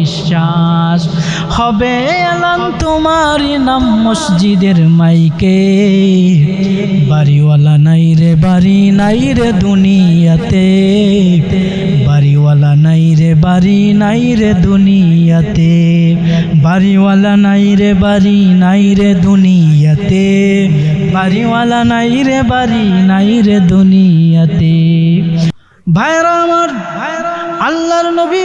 নিঃশ্বাস। হবে এলান তোমারই নাম মসজিদের মাইকে। বাড়িওয়ালা নাই রে, বাড়ি নাই রে দুনিয়াতে। বাড়িওয়ালা নাই রে, বাড়ি নাই রে দুনিয়াতে। বাড়িওয়ালা নাই রে, বাড়ি নাই রে দুনিয়াতে। বাড়িওয়ালা নাই রে, বাড়ি নাই রে দুনিয়াতে। ভাইরা আমার আল্লাহর নবী,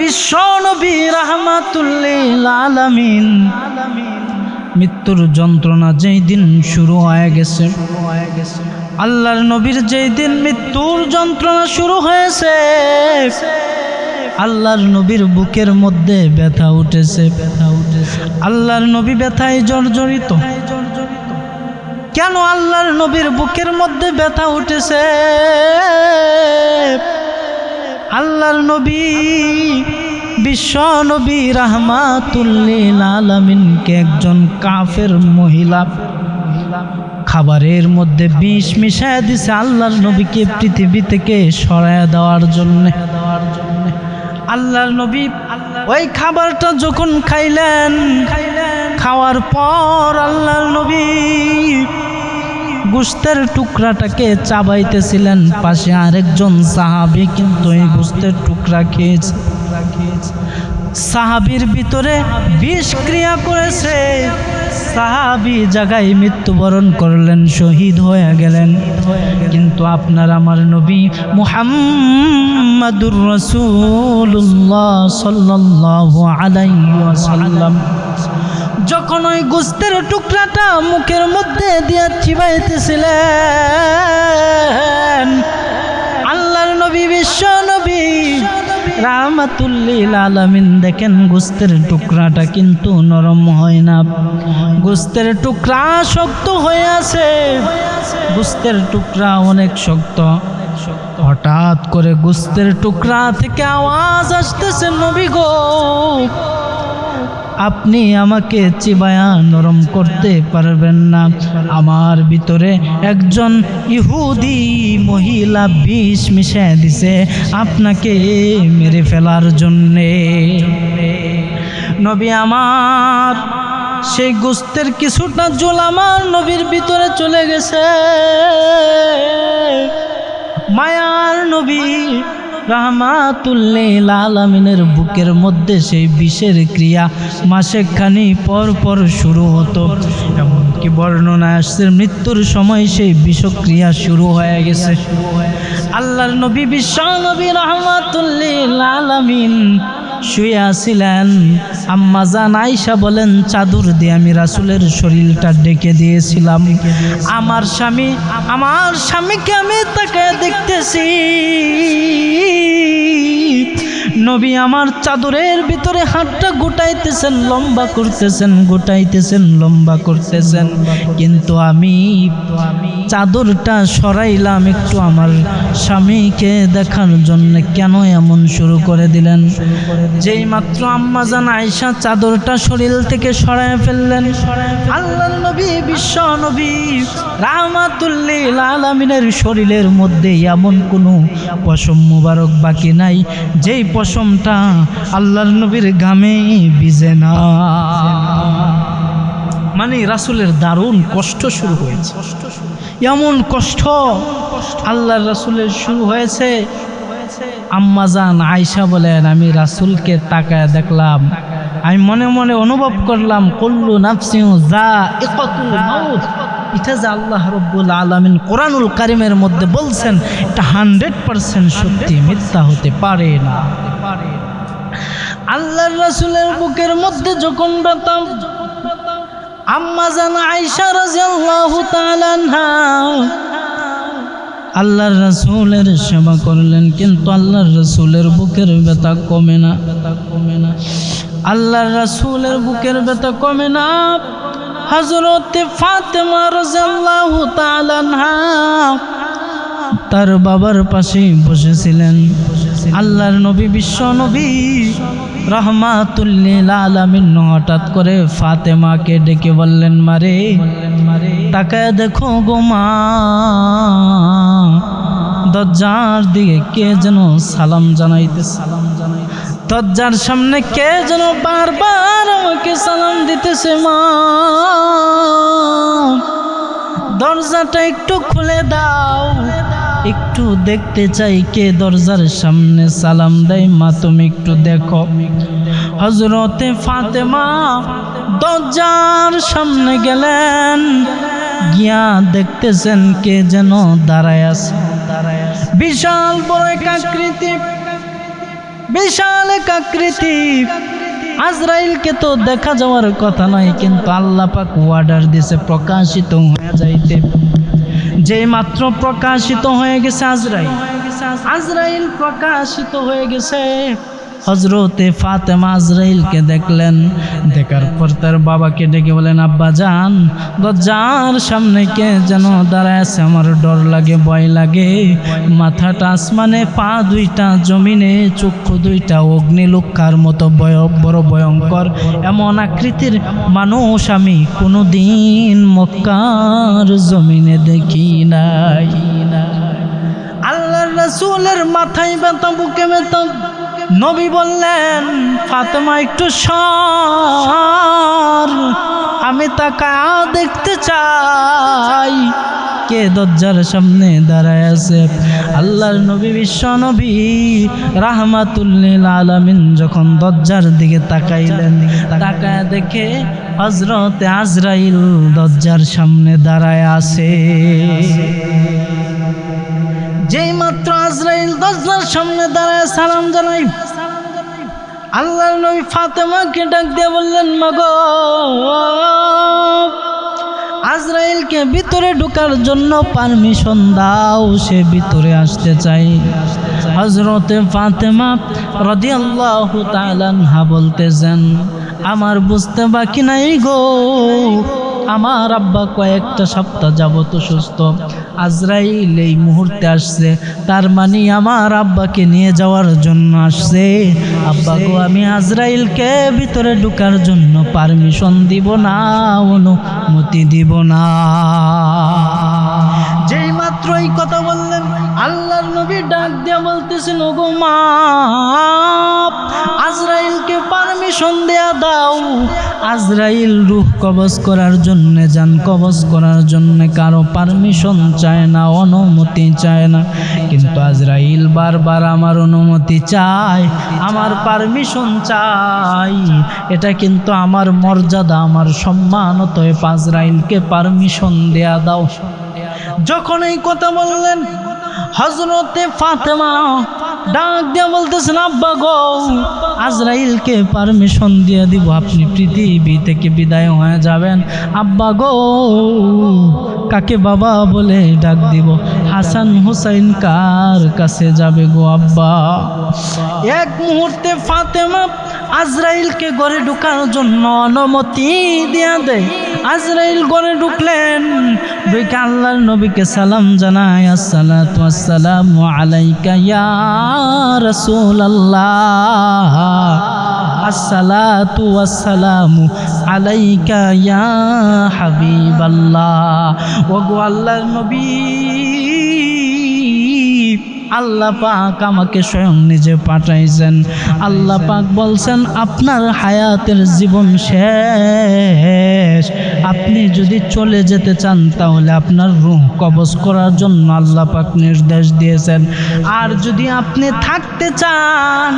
বিশ্ব নবী রাহমাতুল্লিল আলামিন। মৃত্যুর যন্ত্রণা যেই দিন শুরু হয়ে গেছে। আল্লাহর নবীর যেই দিন মৃত্যুর যন্ত্রণা শুরু হয়েছে, আল্লাহর নবীর বুকের মধ্যে ব্যথা উঠেছে। ব্যথা উঠেছে আল্লাহর নবী ব্যথায় জর্জরিত। কেন আল্লাহর নবীর বুকের মধ্যে ব্যথা উঠেছে? আল্লাহর নবী, বিশ্ব নবী রাহমাতুল্লিল আলামিনকে একজন কাফের মহিলা। খাবারের মধ্যে বিষ মিশায় দিছে আল্লাহর নবীকে পৃথিবী থেকে সরায় দেওয়ার জন্য। আল্লাহর নবী ওই খাবারটা যখন খাইলেন খাইলেন, খাওয়ার পর আল্লাহর নবী গুস্তের টুকরাটাকে চাবাইতেছিলেন পাশে আরেকজন সাহাবি, কিন্তু এই গুস্তের টুকরা খেয়েছে। সাহাবির ভিতরে বিষ ক্রিয়া করেছে। সাহাবি জায়গায় মৃত্যুবরণ করলেন, শহীদ হয়ে গেলেন। কিন্তু আপনার আমার নবী মুহাম্মাদুর রসুল্লাহ সাল্লাল্লাহু আলাইহি ওয়াসাল্লাম যখন ওই গোস্তের টুকরাটা মুখের মধ্যে দিয়া চিবাইতেছিলেন, আল্লাহর নবী, বিশ্ব নবী, রাহমাতুল্লিল আলামিন, দেখেন গোস্তের টুকরাটা কিন্তু নরম হয় না। গোস্তের টুকরা শক্ত হয়ে আছে। গোস্তের টুকরা অনেক শক্ত। হঠাৎ করে গোস্তের টুকরা থেকে আওয়াজ আসতেছে, নবী গো। আপনি আমাকে চিবায়া নরম করতে পারবেন না। আমার ভিতরে একজন ইহুদি মহিলা বিষ মিশিয়ে দিছে। আপনাকে মেরে ফেলার জন্যে। নবী আমার, সেই গোস্তের কিছুটা জল আমার নবীর ভিতরে চলে গেছে। মায়ার নবী রাহমাতুল্লিল আলামিনের বুকের মধ্যে সেই বিষের ক্রিয়া মাসেখানি পর পর শুরু হতো। এমনকি বর্ণনা আসছে মৃত্যুর সময় সেই বিষক্রিয়া শুরু হয়ে গেছে। আল্লাহর নবী বিশ্ব নবী রহমাতুল্লিল আলামিন শুয়ে আসিলেন আম্মা জান আয়সা বলেন, চাদর দিয়ে আমি রাসুলের শরীরটা ডেকে দিয়েছিলাম। আমার স্বামী, আমার স্বামীকে আমি তাকে দেখতেছি। নবী আমার চাদরের ভিতরে হাতটা গোটাইতেছেন, লম্বা করতেছেন, গোটাইতেছেন, লম্বা করতেছেন। কিন্তু আমি চাদরটা সরাইলাম একটু আমার স্বামীকে দেখার জন্য। কেন এমন শুরু করে দিলেন? যেই মাত্র আম্মা জান আয়সা চাদরটা শরীর থেকে সরায় ফেললেন। আল্লাহ নবী, বিশ্ব নবী, রাহমাতুল্লিল আলামিনের শরীরের মধ্যে এমন কোনো পশম মুবারক বাকি নাই। যেই পশমটা আল্লাহর নবীর গামে ভিজে না। মানে রাসুলের দারুণ কষ্ট শুরু হয়েছে। এমন কষ্ট আল্লাহর রাসুলের শুরু হয়েছে। আম্মাজান আয়সা বলেন, আমি রাসুলকে তাকায় দেখলাম। আমি মনে মনে অনুভব করলাম, কল্লু নাফসিউ যা এটা যে আল্লাহ রব্বুল আলমিন কোরআনুল কারিমের মধ্যে বলছেন, এটা হান্ড্রেড পারসেন্ট সত্যি, মিথ্যা হতে পারে না। আল্লাহর রাসুলের বুকের মধ্যে যখন ব্যথা, আম্মা জানা আয়সা রাজিয়াল্লাহু তাআলা আল্লাহর রাসূলের সেবা করলেন, কিন্তু আল্লাহর রাসূলের বুকের ব্যথা কমে না। কমে না আল্লাহর রাসূলের বুকের ব্যথা কমে না। হযরতে ফাতেমা রাদিয়াল্লাহু তাআলা তার বাবার পাশে বসেছিলেন। আল্লাহর নবী, বিশ্ব নবী, রহমাতুল্লিল আলামিন। হঠাৎ করে ফাতেমাকে ডেকে বললেন, মারে, তাকায় দেখো গো মা, দরজার দিকে কে যেন সালাম জানাইতে সালাম জানাই দরজার সামনে কে যেন বারবার আমাকে সালাম দিতেছে, মা। দরজাটা একটু খুলে দাও। একটু দেখতে চাই কে দরজার সামনে সালাম দেয় মা, তুমি একটু দেখো। হজরতে ফাতেমা দরজার সামনে গেলেন, গিয়া দেখতেছেন কে যেন দাঁড়ায় আছে। বিশাল বড় এক আকৃতি, বিশাল এক আকৃতি। আজরাইলকে তো দেখা যাওয়ার কথা নয়, কিন্তু আল্লাহ পাক ওয়ার্ডার দিছে প্রকাশিত হয়ে যাইতে। যে মাত্র প্রকাশিত হয়ে গেছে আজরাইল। আজরাইল প্রকাশিত হয়ে গেছে। হজরতে ফাতেমা আজরাইলকে দেখলেন। দেখার পর তার বাবাকে ডেকে বলেন আব্বা যান, দরজার সামনে কে যেন দাঁড়ায় আছে? আমার ডর লাগে, ভয় লাগে। মাথাটা আসমানে, পা দুইটা জমিনে, চক্ষু দুইটা অগ্নিলক্ষার মতো ভয়, বড় ভয়ঙ্কর। এমন আকৃতির মানুষ আমি কোনোদিন মক্কার জমিনে দেখি নাই। আল্লাহ রসুলের মাথায় ব্যথা, বুকে ব্যথা নবী বললেন, ফাতেমা, একটু সর। আমি তাকা দেখতে চাই। কে দরজার সামনে দাঁড়ায় আছে? আল্লাহর নবী, বিশ্ব নবী, রাহমাতুল্লিল আলামিন যখন দরজার দিকে তাকাইলেন, তাকায় দেখে হজরতে আজরাইল দরজার সামনে দাঁড়ায় আছে। যেই মাত্র আজরাইল দরজার সামনে দাঁড়ায় সালাম জানাই, আল্লাহর নবী ফাতেমাকে ডাক দিয়ে বললেন, মাগো, আজরাইলকে ভিতরে ঢোকার জন্য পারমিশন দাও, সে ভিতরে আসতে চাই। হজরতে ফাতেমা রদিয়াল্লাহু তাআলা বলতেছেন, আমার বুঝতে বাকি নাই গো আমার আব্বা কয়েকটা সপ্তাহ যাবত সুস্থ আজরাইল এই মুহূর্তে আসছে। তার মানে আমার আব্বাকে নিয়ে যাওয়ার জন্য আসছে। আব্বা গো, আমি আজরাইলকে ভিতরে ঢুকার জন্য পারমিশন দিব না, অনুমতি দিব না। যেই মাত্র এই কথা বললেন, আল্লাহর নবী ডাক দিয়া বলতেছেন, ওগো মা, আজরাইলকে পারমিশন দেয়া দাও। আজরাইল রুহ কবজ করার জন্যে, যান কবজ করার জন্য কারও পারমিশন চায় না, অনুমতি চায় না। কিন্তু আজরাইল বারবার আমার অনুমতি চায়, আমার পারমিশন চাই এটা কিন্তু আমার মর্যাদা, আমার সম্মান। অতএব আজরাইলকে পারমিশন দেয়া দাও। যখন এই কথা বললেন হজরতে ফাতেমা ডাক দিয়ে বলতেছেন, আব্বা গো, আজরাইলকে পারমিশন দিয়ে দিব। আপনি পৃথিবী থেকে বিদায় হয়ে যাবেন। আব্বা গো, কাকে বাবা বলে ডাক দিব? হাসান হুসাইন কার কাছে যাবে গো আব্বা? এক মুহূর্তে ফাতেমা আজরাইলকে ঘরে ঢুকার জন্য অনুমতি দিয়া দেয়। আজরাইল ঘরে ঢুকলেন। ঢুকে আল্লাহর নবীকে সালাম জানায়, আসসালাতু আসসালামু আলাইকা ইয়া রাসূলুল্লাহ আসসালাতু আসসালামু আলাইকা ইয়া হাবিবাল্লাহ। ওগো আল্লাহর নবী আল্লাহ পাক আমাকে স্বয়ং নিজে পাঠাইছেন। আল্লাহ পাক বলছেন, আপনার হায়াতের জীবন শেষ। আপনি যদি চলে যেতে চান, তাহলে আপনার রুহ কবজ করার জন্য আল্লাহ পাক নির্দেশ দিয়েছেন। আর যদি আপনি থাকতে চান,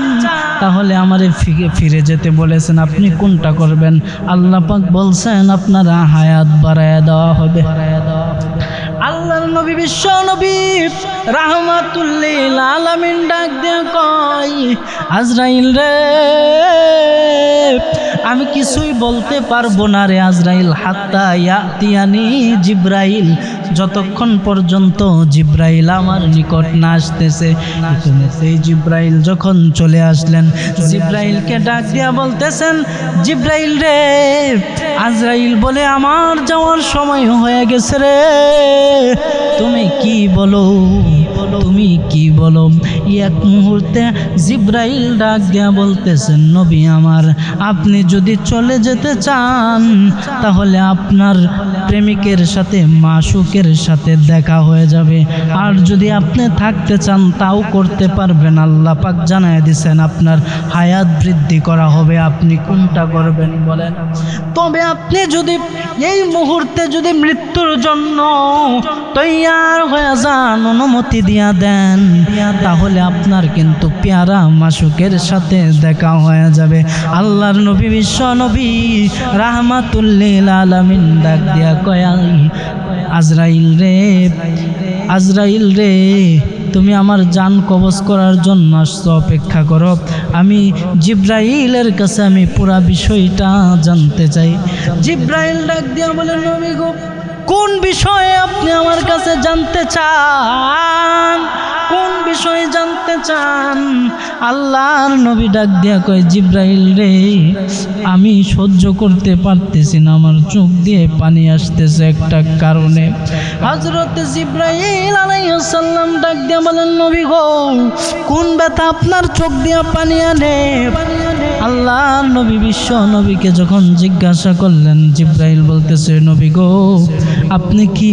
তাহলে আমারে ফিরে যেতে বলেছেন। আপনি কোনটা করবেন? আল্লাহ পাক বলছেন, আপনারা হায়াত বাড়ায় দেওয়া হবে বাড়ায় দেওয়া হবে। আল্লাহর নবী, বিশ্ব নবী, রাহমাতুল্লিল আলামিন ডাক দিয়ে কয়, আজরাইল রে, আমি কিছুই বলতে পারব না রে আজরাইল, হাত্তা ইয়াতিয়ানি জিব্রাইল, যতক্ষণ পর্যন্ত জিব্রাইল আমার নিকট না আসতেছে সেই জিব্রাইল যখন চলে আসলেন, জিব্রাইলকে ডাক দিয়া বলতেছেন, জিব্রাইল রে, আজরাইল বলে আমার যাওয়ার সময় হয়ে গেছে রে। তুমি কি বলো? তুমি কি বলো? এক মুহূর্তে জিব্রাইল ডাক দিয়া বলতেছেন, নবী আমার, আপনি যদি চলে যেতে চান, তাহলে আপনার প্রেমিকের সাথে, মাসুকের সাথে দেখা হয়ে যাবে। আর যদি আপনি থাকতে চান, তাও করতে পারবেন। আল্লাহ পাক জানায় দিছেন, আপনার হায়াত বৃদ্ধি করা হবে, আপনি কোনটা করবেন? বলেন, তবে আপনি যদি এই মুহূর্তে যদি মৃত্যুর জন্য তৈয়ার হয়ে যান, অনুমতি দিয়া দেন, তাহলে আপনার কিন্তু পেয়ারা মাসুকের সাথে দেখা হয়ে যাবে। আল্লাহর নবী, বিশ্ব নবী, রাহমাতুল্লিল আলামিন ডাক দিয়া কয়াল আজরাইল রে আজরাইল রে, তুমি আমার জান কবজ করার জন্য আসছো, অপেক্ষা করো। আমি জিব্রাইলের কাছে আমি পুরা বিষয়টা জানতে চাই। জিব্রাইল ডাক দিয়া বলে, নবী গো, কোন বিষয়ে আপনি আমার কাছে জানতে চান? কোন বিষয়ে জানতে চান? আল্লাহর নবী ডাক দিয়া কয়, জিব্রাইল রে, আমি সহ্য করতে পারতেছি না। আমার চোখ দিয়ে পানি আসতেছে একটা কারণে। হজরত জিব্রাইল আলাইসাল্লাম ডাক দিয়া বলেন, নবী গো, কোন ব্যথা আপনার চোখ দিয়া পানি আনে? আল্লাহ নবী বিশ্ব নবীকে যখন জিজ্ঞাসা করলেন, জিব্রাইল বলতেছে, নবী গো, আপনি কি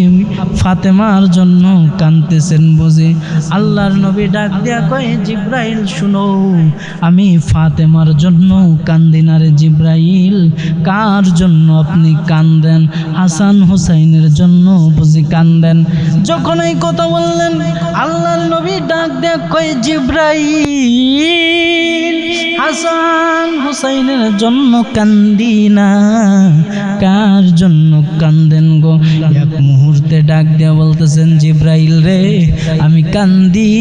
ফাতেমার জন্য কানতেছেন বুঝি? আল্লাহর নবী ডাক দিয়া কয়ে, জিব্রাইল, শুনো, আমি ফাতেমার জন্য কান্দি না রে জিব্রাইল। কার জন্য আপনি কান্দেন হাসান হুসাইনের জন্য বুঝি কান্দেন যখন এই কথা বললেন, আল্লাহর নবী ডাক দিয়া কয়ে, জিব্রাইল, হাসান হুসাইনের জন্য কান্দি না কার জন্য কান্দেন গো? এক মুহূর্তে ডাক দিয়া বলতেছেন, জিব্রাইল রে, আমি কান্দি।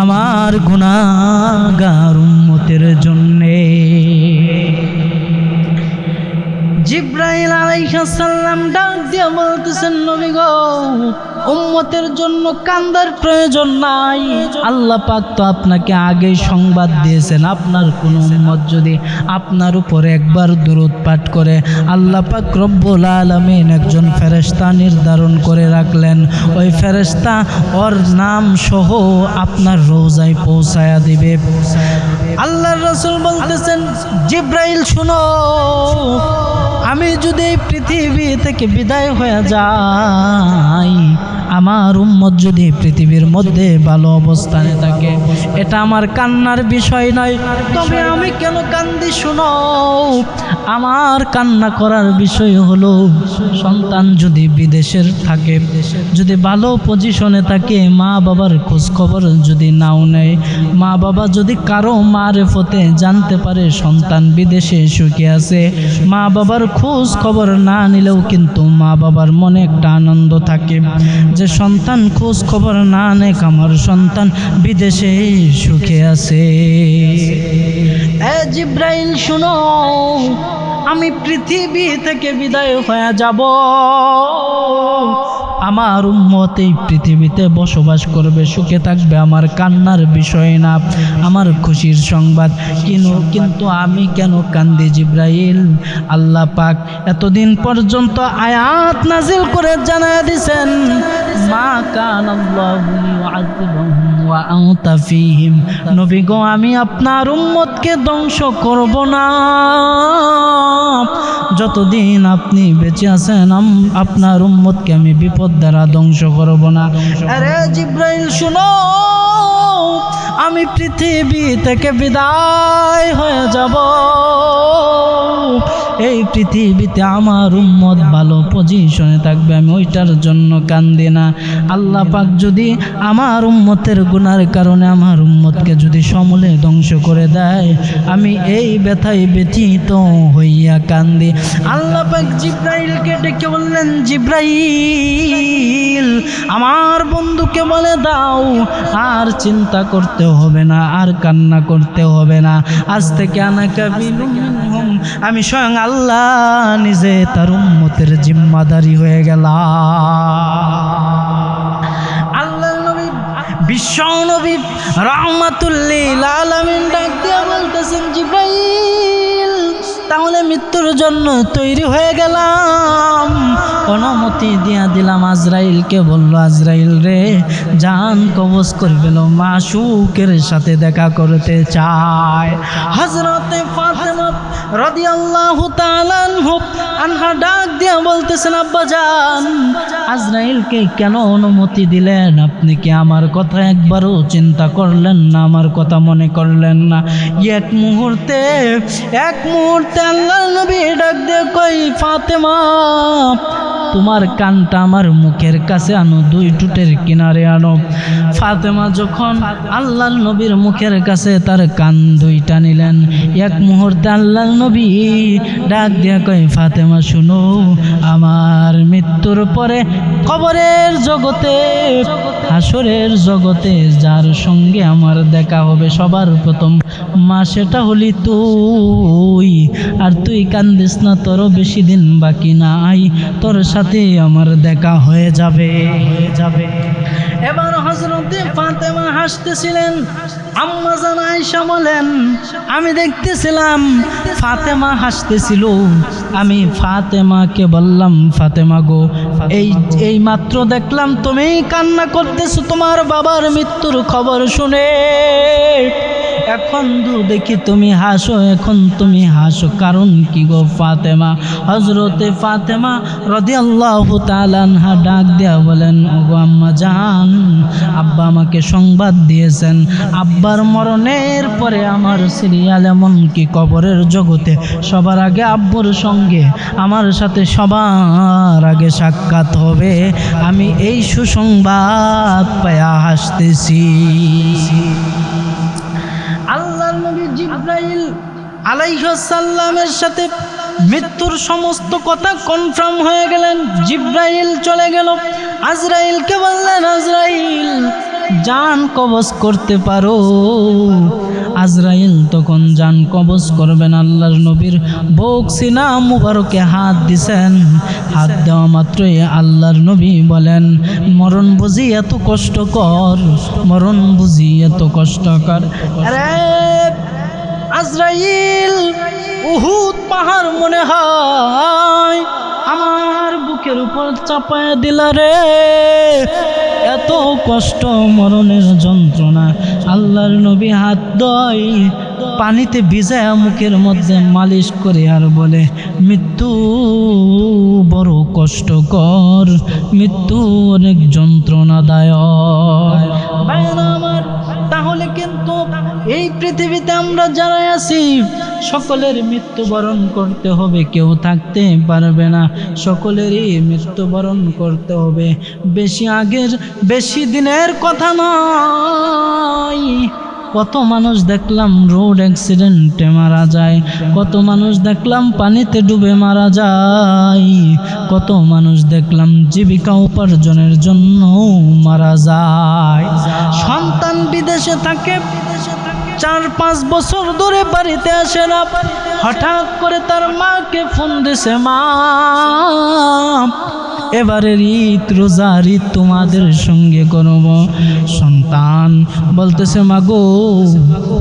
আমার গুণাগার উম্মতের জন্যে। জিব্রাইল আলাইহিসসালাম ডাক দিয়ে বলতেছেন, নবী গো উম্মতের জন্য কান্দার প্রয়োজন নাই। আল্লাহ পাক তো আপনাকে আগেই সংবাদ দিয়েছেন, আপনার কোনো উম্মত যদি আপনার উপর একবার দূরত পাঠ করে, আল্লাহ পাক রব্বুল আলামিন একজন ফেরেশতা নির্ধারণ করে রাখলেন। ওই ফেরেশতা ওর নাম সহ আপনার রোজায় পৌঁছায়া দিবে। আল্লাহর রসুল বলতেছেন, জিব্রাইল শুনো, আমি যদি পৃথিবী থেকে বিদায় হয়ে যাই আমার উম্মত যদি পৃথিবীর মধ্যে ভালো অবস্থানে থাকে, এটা আমার কান্নার বিষয় নয়। তবে আমি কেন কান্দি শুনো? আমার কান্না করার বিষয় হলো, সন্তান যদি বিদেশের থাকে, যদি ভালো পজিশনে থাকে, মা বাবার খোঁজ খবর যদি নাও নেয়, মা বাবা যদি কারও মারেফতে জানতে পারে সন্তান বিদেশে সুখে আছে, মা বাবার খোঁজ খবর না নিলেও কিন্তু মা বাবার মনে একটা আনন্দ থাকে যে সন্তান, খোঁজ খবর না নেক আমার সন্তান, বিদেশে সুখে আছে। জিব্রাইল, শুনো, আমি পৃথিবী থেকে বিদায় হয়ে যাব। আমার উম্মত এই পৃথিবীতে বসবাস করবে, সুখে থাকবে, আমার কান্নার বিষয় না, আমার খুশির সংবাদ। কিনু কিন্তু আমি কেন কান্দি জিব্রাইল? আল্লাহ পাক এতদিন পর্যন্ত আয়াত নাজিল করে জানা দিছেন আমি আপনার উম্মতকে ধ্বংস করব না। যতদিন আপনি বেঁচে আছেন আপনার উম্মতকে আমি বিপদ দ্বারা ধ্বংস করব না। আরে জিব্রাইল, শুনো। আমি পৃথিবী থেকে বিদায় হয়ে যাব। এই পৃথিবীতে আমার উম্মত ভালো পজিশনে থাকবে, আমি ওইটার জন্য কান্দি না। আল্লাহ পাক যদি আমার উম্মতের গুনার কারণে আমার উম্মতকে যদি সমূলে ধ্বংস করে দেয়, আমি এই ব্যথায় ব্যথিত হইয়া কান্দি। আল্লাহ পাক জিব্রাইলকে ডেকে বললেন, জিব্রাইল, আমার বন্ধুকে বলে দাও, আর চিন্তা করতে হবে না, আর কান্না করতে হবে না। আজ থেকে আনাকা আমি স্বয়ং আল্লাহ নিজে তার উম্মতের জিম্মাদারি হয়ে গেলাম আল্লাহ নবী, বিশ্ব নবী রহমাতুল্লিল আলামিন ডাক বলতেছেন তাহলে মৃত্যুর জন্য তৈরি হয়ে গেলাম। অনুমতি দিয়া দিলাম আজরাইলকে, বলল, আজরাইল রে, জান কবজ করে পেল মাসুকের সাথে দেখা করতে চায়। হজরতে রাদিয়াল্লাহু তাআলা আনহু ডাক দিয়া বলতেছেন, আব্বা আজরাইলকে কেন অনুমতি দিলেন? আপনি কি আমার কথা একবারও চিন্তা করলেন না? আমার কথা মনে করলেন না? এক মুহূর্তে এক মুহূর্তে আল্লাহ ডাক দিয়ে কই ফাতেমা তোমার কানটা আমার মুখের কাছে আনো, দুই টুটের কিনারে আনো। ফাতেমা যখন আল্লাহ নবীর মুখের কাছে তার কান দুইটা নিলেন, এক মুহূর্তে আল্লাহ নবী ডাক দিয়া কয়, ফাতেমা, শুনো, আমার মৃত্যুর পরে কবরের জগতে, হাসরের জগতে যার সঙ্গে আমার দেখা হবে সবার প্রথম মা সেটা হলি তুই। আর তুই কান্দিস না, তোরও বেশি দিন বাকি নাই। তোর সাথে আমার দেখা হয়ে যাবে। হয়ে যাবে এবার হজরতে ফাতেমা হাসতেছিলেন, আম্মা জান আয়েশা বলেন, আমি দেখতেছিলাম ফাতেমা হাসতেছিল, আমি ফাতেমাকে বললাম, ফাতেমা গো, এই এই মাত্র দেখলাম তুমি কান্না করতেছো, তোমার বাবার মৃত্যুর খবর শুনে। এখন দু দেখি তুমি হাসো, এখন তুমি হাসো। কারণ কি গো ফাতেমা? হজরতে ফাতেমা রদি আল্লাহ তালানহা ডাক দেয়া বলেন ও গো আম্মা জান, আব্বা আমাকে সংবাদ দিয়েছেন। আব্বার মরণের পরে আমার সিরিয়াল এমনকি কবরের জগতে সবার আগে আব্বুর সঙ্গে আমার সাথে সবার আগে সাক্ষাৎ হবে। আমি এই সুসংবাদ পায়া হাসতেছি। জিব্রাইল আলাইহাল্লামের সাথে মৃত্যুর সমস্ত কথা কনফার্ম হয়ে গেলেন। জিব্রাইল চলে গেল। আজরাইলকে বললেন, আজরাইল জান কবজ করতে পারো। আজরাইল তখন জান কবজ করবেন আল্লাহর নবীর বুক সিনা মুবারকে হাত দিছেন। হাত দেওয়া মাত্রই আল্লাহর নবী বলেন, মরণ বুঝি এত কষ্টকর মরণ বুঝি এত কষ্টকর আজরাইল, উহুদ পাহাড় মনে হয় আমার বুকের উপর চাপায় দিলা রে। এত কষ্ট, মরণের যন্ত্রণা, আল্লাহর নবী হাত দয় পানিতে ভিজায় মুখের মধ্যে মালিশ করে আর বলে, মৃত্যু বড় কষ্টকর, মৃত্যু অনেক যন্ত্রণাদায়ক। এই পৃথিবীতে আমরা যারা আছি, সকলের মৃত্যুবরণ করতে হবে। কেউ থাকতে পারবে না, সকলেরই মৃত্যুবরণ করতে হবে। বেশি আগের, বেশি দিনের কথা নয়। কত মানুষ দেখলাম রোড অ্যাক্সিডেন্টে মারা যায়, কত মানুষ দেখলাম পানিতে ডুবে মারা যায়, কত মানুষ দেখলাম জীবিকা উপার্জনের জন্য মারা যায়। সন্তান বিদেশে থাকে, চার পাঁচ বছর ধরে বাড়িতে আসে না, হঠাৎ করে তার মাকে ফোন দিছে, মা এবারের ঈদ, রোজার ঈদ তোমাদের সঙ্গে করব। সন্তান বলতেছে, মাগো,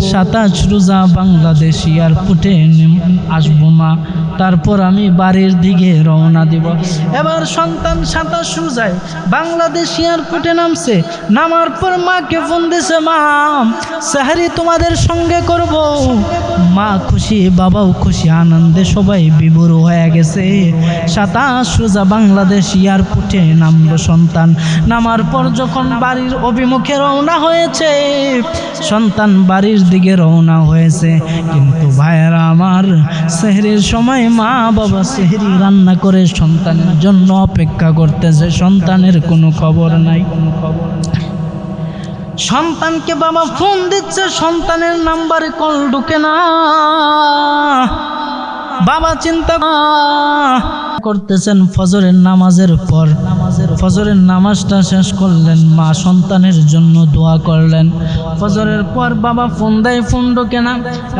সাতাশ রোজা বাংলাদেশ এয়ারপোর্টে আসব মা। তারপর আমি বাড়ির দিকে রওনা দিব। এবার সন্তান সাতাশ রোজায় বাংলাদেশ এয়ারপোর্টে নামছে। নামার পর মাকে ফোন দিছে, মা, সাহারি তোমাদের সঙ্গে করব। মা খুশি, বাবাও খুশি, আনন্দে সবাই বিভোর হয়ে গেছে। সাতাশ রোজা বাংলাদেশ এয়ারপোর্টে নামলো সন্তান। নামার পর যখন বাড়ির অভিমুখে রওনা হয়েছে, সন্তান বাড়ির দিকে রওনা হয়েছে। কিন্তু ভাইয়েরা, আমার সেহরির সময় মা বাবা সেহরি রান্না করে সন্তানের জন্য অপেক্ষা করতেছে, সন্তানের কোনো খবর নাই। কোনো খবর সন্তানকে বাবা ফোন দিচ্ছে, সন্তানের নাম্বারে কল ঢুকে না। বাবা চিন্তা করতেছেন ফজরের নামাজের পর। ফজরের নামাজটা শেষ করলেন, মা সন্তানের জন্য দোয়া করলেন। ফজরের পর বাবা ফোন দেয়, ফোন ঢোকে না।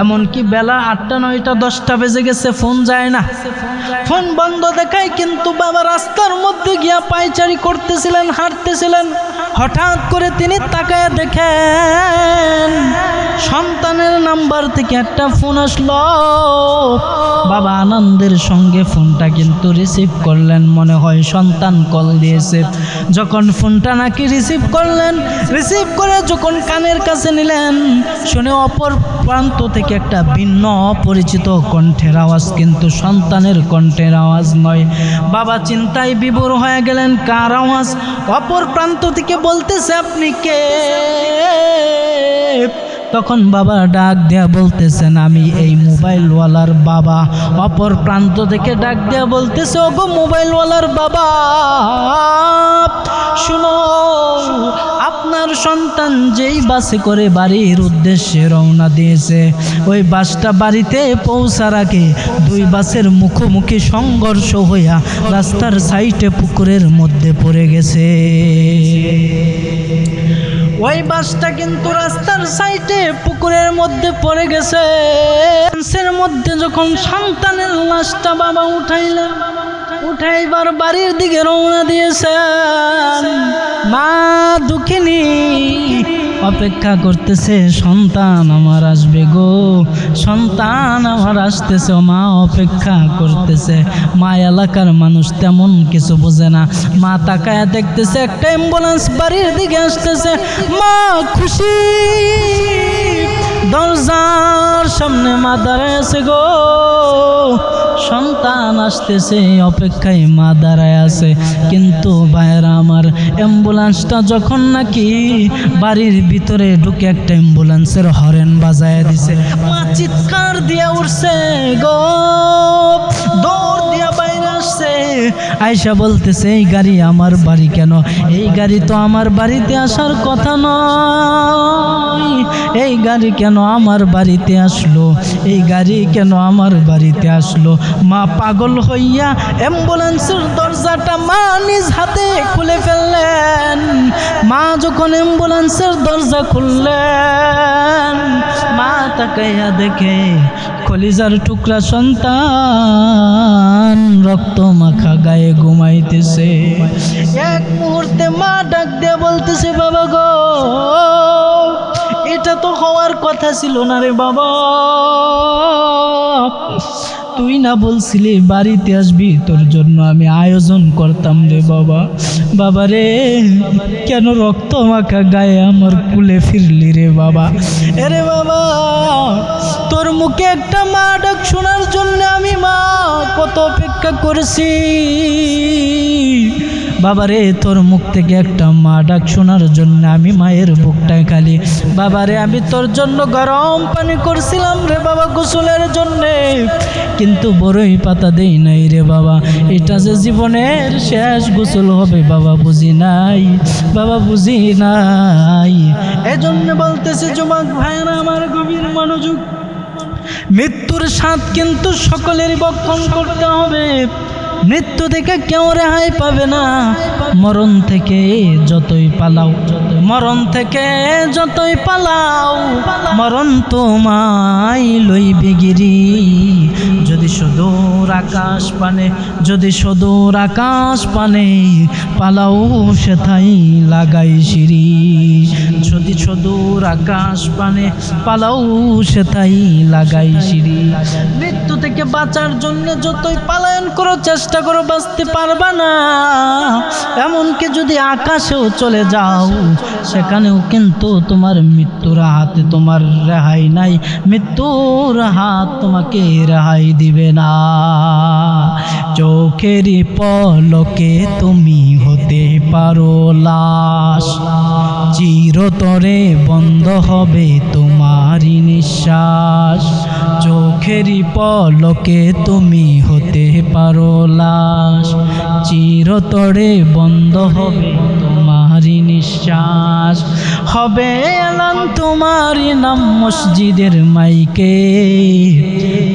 এমনকি বেলা আটটা, নয়টা, দশটা বেজে গেছে, ফোন যায় না। ফোন বন্ধ দেখায় কিন্তু বাবা রাস্তার মধ্যে গিয়া পায়চারি করতেছিলেন, হাঁটতেছিলেন। হঠাৎ করে তিনি তাকায় দেখেন সন্তানের নাম্বার থেকে একটা ফোন আসলো। বাবা আনন্দের সঙ্গে ফোনটা কিন্তু রিসিভ করলেন, মনে হয় সন্তান কল দিয়েছে। যখন ফোনটা নাকি রিসিভ করলেন রিসিভ করে যখন কানের কাছে নিলেন, শুনে অপর প্রান্ত থেকে একটা ভিন্ন অপরিচিত কণ্ঠের আওয়াজ, কিন্তু সন্তানের কণ্ঠের আওয়াজ নয়। বাবা চিন্তায় বিভোর হয়ে গেলেন, কার আওয়াজ? অপর প্রান্ত থেকে বলতেছে আপনি কে? তখন বাবা ডাক দেয়া বলতেছেন, আমি এই মোবাইলওয়ালার বাবা। অপর প্রান্ত থেকে ডাক দেয়া বলতেছে ও ওগো মোবাইলওয়ালার বাবা, শুনো, আপনার সন্তান যেই বাসে করে বাড়ির উদ্দেশ্যে রওনা দিয়েছে, ওই বাসটা বাড়িতে পৌঁছার আগে দুই বাসের মুখোমুখি সংঘর্ষ হইয়া রাস্তার সাইডে পুকুরের মধ্যে পড়ে গেছে। ওই বাসটা কিন্তু রাস্তার সাইডে, পুকুরের মধ্যে পড়ে গেছে। এর মধ্যে যখন সন্তানের লাশটা বাবা উঠাইলেন, উঠাইবার বাড়ির দিকে রওনা দিয়েছেন। মা দুঃখিনী অপেক্ষা করতেছে, সন্তান আমার আসবে গো। সন্তান আমার আসতেছে মা অপেক্ষা করতেছে। মা এলাকার মানুষ তেমন কিছু বোঝে না। মা তাকায় দেখতেছে, একটা অ্যাম্বুলেন্স বাড়ির দিকে আসতেছে। মা খুশি। দরজার সামনে মা দাঁড়ায় আছে গো। সন্তান আসতেছে, অপেক্ষায় মা দাঁড়ায় আছে। কিন্তু ভাইয়েরা আমার, অ্যাম্বুলেন্সটা যখন নাকি বাড়ির ভিতরে ঢুকে একটা অ্যাম্বুলেন্সের হরেন বাজায় দিছে, মা চিৎকার দিয়ে উঠছে গো আয়সা বলতেছে, এই গাড়ি আমার বাড়ি কেন? এই গাড়ি তো আমার বাড়িতে আসার কথা নয়। এই গাড়ি কেন আমার বাড়িতে আসলো? এই গাড়ি কেন আমার বাড়িতে আসলো? মা পাগল হইয়া অ্যাম্বুলেন্সের দরজাটা মা নিজ হাতে খুলে ফেললেন। মা যখন অ্যাম্বুলেন্সের দরজা খুললেন, মা তাকাইয়া দেখে কলিজার টুকরা সন্তান রক্ত মাখা গায়ে ঘুমাইতেছে। এক মুহূর্তে মা ডাক দিয়ে বলতেছে, বাবা গো, এটা তো হওয়ার কথা ছিল না রে বাবা। তুই না বলছিলি বাড়িতে আসবি? তোর জন্য আমি আয়োজন করতাম রে বাবা। বাবা রে, কেন রক্ত মাখা গায়ে আমার কুলে ফিরলি রে বাবা? এরে বাবা, তোর মুখে একটা মা ডাক শোনার জন্য আমি মা কত অপেক্ষা করেছি। বাবারে, তোর মুখ থেকে একটা মা ডাক শোনার জন্য আমি মায়ের বুকটায় খালি বাবারে, আমি তোর জন্য গরম পানি করছিলাম রে বাবা গোসলের জন্যে। কিন্তু বড়ই পাতা দেই নাই রে বাবা। এটা যে জীবনের শেষ গোসল হবে বাবা বুঝি নাই, বাবা বুঝি নাই। এজন্য বলতেছে যুবক ভাইরা আমার গভীর মনোযোগ। মৃত্যুর স্বাদ কিন্তু সকলেরই বক্ষণ করতে হবে। মৃত্যু থেকে কেউ রেহাই পাবে না। মরণ থেকে যতই পালাও মরণ থেকে যতই পালাও, মরণ তোমায় লইবে গিরি। সুদূর আকাশ পানে, যদি সুদূর আকাশ পানে, পালাও সেথাই লাগাই সিঁড়ি। যদি সুদূর আকাশ পানে, পালাও সেথাই লাগাই সিঁড়ি। মৃত্যু থেকে বাঁচার জন্য যতই পালায়ন করো, চেষ্টা করো, বাঁচতে পারবা না। এমনকি যদি আকাশেও চলে যাও, সেখানেও কিন্তু তোমার মৃত্যুর হাতে তোমার রেহাই নাই। মৃত্যুর হাত তোমাকে রেহাই দিবে। না। চোখেরই পলকে তুমি হতে পারো লাশ। চিরতরে বন্ধ হবে তোমারই নিঃশ্বাস। চোখেরই পলকে তুমি হতে পারো লাশ। চিরতরে বন্ধ হবে তোমারই নিঃশ্বাস। হবে এলান তোমারই নাম মসজিদের মাইকে।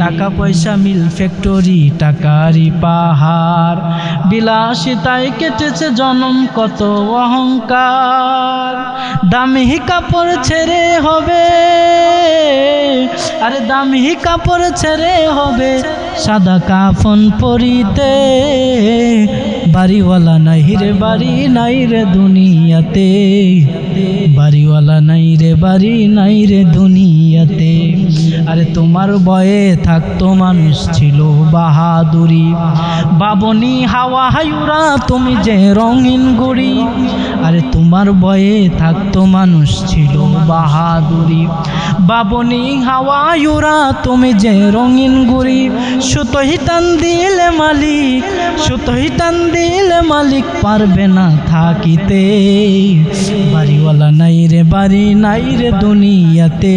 টাকা পয়সা মিল ফ্যাক্টরি টাকারি পাহাড়। বিলাসিতায় কেটেছে জনম, কত অহংকার। দামি কাপড় ছেড়ে হবে, আরে দামি কাপড় ছেড়ে হবে। সাদা কাফন পরিতে, বাড়িওয়ালা নাই রে, বাড়ি নাই রে দুনিয়াতে। বাড়িওয়ালা নাই রে, বাড়ি নাই রে দুনিয়াতে। আরে তোমার বয়ে থাকতো মানুষ ছিল বাহাদুরি। বাবনি হাওয়া হায়ুরা, তুমি যে রঙিন গুড়ি। আরে তোমার বয়ে থাকতো মানুষ ছিল বাহাদুরি। বাবনি হাওয়া ইউরা তুমি যে রঙিন গুড়ি। সুতোই টান দিলে মালিক সুতোই টান দিলে মালিক পারবে না থাকিতে। বাড়িওয়ালা নাই রে, বাড়ি নাই রে দুনিয়াতে।